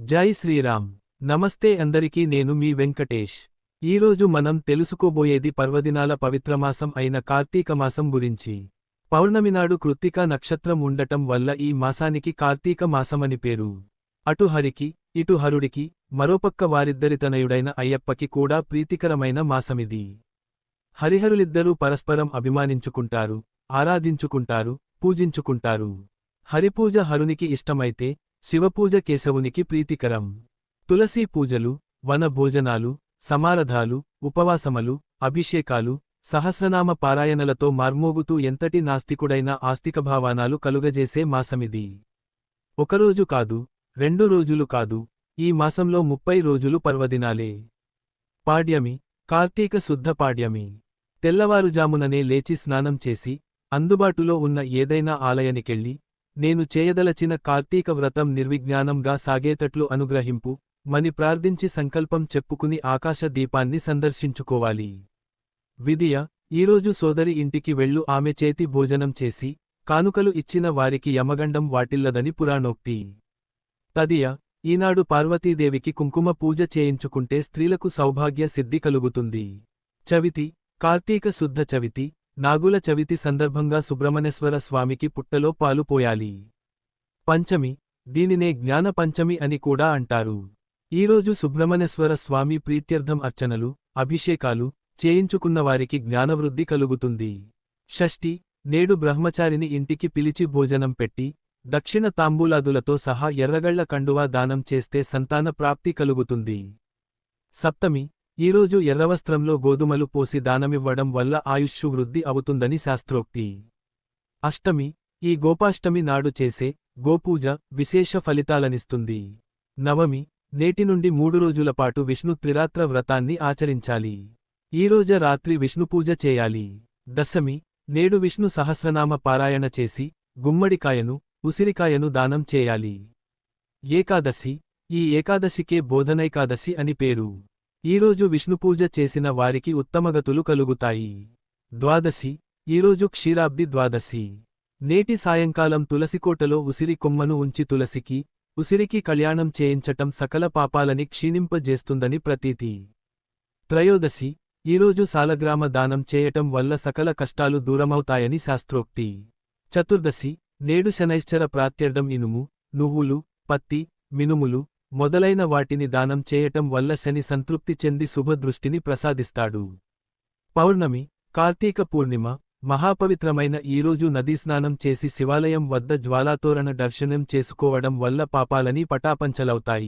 జై శ్రీరామ్. నమస్తే అందరికీ నేను మీ వెంకటేష్. ఈరోజు మనం తెలుసుకోబోయేది పర్వదినాల పవిత్రమాసం అయిన కార్తీక మాసం గురించి. పౌర్ణమినాడు కృత్తికా నక్షత్రం ఉండటం వల్ల ఈ మాసానికి కార్తీక మాసమని పేరు. అటు హరికి ఇటు హరుడికి మరోపక్క వారిద్దరి తనయుడైన అయ్యప్పకి కూడా ప్రీతికరమైన మాసమిది. హరిహరులిద్దరూ పరస్పరం అభిమానించుకుంటారు ఆరాధించుకుంటారు పూజించుకుంటారు. హరిపూజ హరునికి ఇష్టమైతే శివపూజ కేశవునికి ప్రీతికరం. తులసీ పూజలు వన భోజనాలు సమారధాలు ఉపవాసములు అభిషేకాలు సహస్రనామ పారాయణలతో మార్మోగుతూ ఎంతటి నాస్తికుడైన ఆస్తికభావానాలు కలుగజేసే మాసమిది. ఒకరోజు కాదు రెండు రోజులు కాదు ఈ మాసంలో ముప్పై రోజులు పర్వదినాలే. పాడ్యమి కార్తీక శుద్ధ పాడ్యమి. తెల్లవారుజాముననే లేచి స్నానం చేసి అందుబాటులో ఉన్న ఏదైనా ఆలయానికెళ్ళి నేను చేయదలచిన కార్తీక వ్రతం నిర్విజ్ఞానంగా సాగేటట్లు అనుగ్రహింపు మని ప్రార్థించి సంకల్పం చెప్పుకుని ఆకాశ దీపాన్ని సందర్శించుకోవాలి. విదియ ఈరోజు సోదరి ఇంటికి వెళ్ళు ఆమె చేతి భోజనం చేసి కానుకలు ఇచ్చిన వారికి యమగండం వాటిల్లదని పురాణోక్తి. తదియ ఈనాడు పార్వతీదేవికి కుంకుమ పూజ చేయించుకుంటే స్త్రీలకు సౌభాగ్య సిద్ధి కలుగుతుంది. చవితి కార్తీక శుద్ధ చవితి నాగుల చవితి సందర్భంగా సుబ్రహ్మణ్యేశ్వర స్వామికి పుట్టలో పాలు పోయాలి. పంచమి దీనినే జ్ఞాన పంచమి అని కూడా అంటారు. ఈరోజు సుబ్రహ్మణ్యేశ్వర స్వామి ప్రీత్యర్థం అర్చనలు అభిషేకాలు చేయించుకున్నవారికి జ్ఞానవృద్ధి కలుగుతుంది. షష్ఠి నేడు బ్రహ్మచారిని ఇంటికి పిలిచి భోజనం పెట్టి దక్షిణ తాంబూలాదులతో సహా ఎర్రగళ్ళ కండువా దానం చేస్తే సంతాన ప్రాప్తి కలుగుతుంది. సప్తమి ఈరోజు ఎర్రవస్త్రంలో గోధుమలు పోసి దానమివ్వడం వల్ల ఆయుష్షు వృద్ధి అవుతుందని శాస్త్రోక్తి. అష్టమి ఈ గోపాష్టమి నాడు చేసే గోపూజ విశేష ఫలితాలనిస్తుంది. నవమి నేటి నుండి మూడు రోజుల పాటు విష్ణు త్రిరాత్ర వ్రతాన్ని ఆచరించాలి. ఈరోజ రాత్రి విష్ణుపూజ చేయాలి. దశమి నేడు విష్ణు సహస్రనామ పారాయణ చేసి గుమ్మడికాయను ఉసిరికాయను దానం చేయాలి. ఏకాదశి ఈ ఏకాదశికే బోధనైకాదశి అని పేరు. ఈరోజు విష్ణుపూజ చేసిన వారికి ఉత్తమగతులు కలుగుతాయి. ద్వాదశి. ఈరోజు క్షీరాబ్ది ద్వాదశి. నేటి సాయంకాలం తులసికోటలో ఉసిరి కొమ్మను ఉంచి తులసికి ఉసిరికి కళ్యాణం చేయించటం సకల పాపాలని క్షీణింపజేస్తుందని ప్రతీతి. త్రయోదశి. ఈరోజు సాలగ్రామ దానం చేయటం వల్ల సకల కష్టాలు దూరమవుతాయని శాస్త్రోక్తి. చతుర్దశి. నేడు శనైశ్చర ప్రాత్యర్థం ఇనుము నువ్వులు పత్తి మినుములు మొదలైన వాటిని దానం చేయటం వల్ల శని సంతృప్తి చెంది శుభదృష్టిని ప్రసాదిస్తాడు. పౌర్ణమి కార్తీక పూర్ణిమ మహాపవిత్రమైన ఈరోజు నదీస్నానం చేసి శివాలయం వద్ద జ్వాలాతోరణ దర్శనం చేసుకోవడం వల్ల పాపాలని పటాపంచలవుతాయి.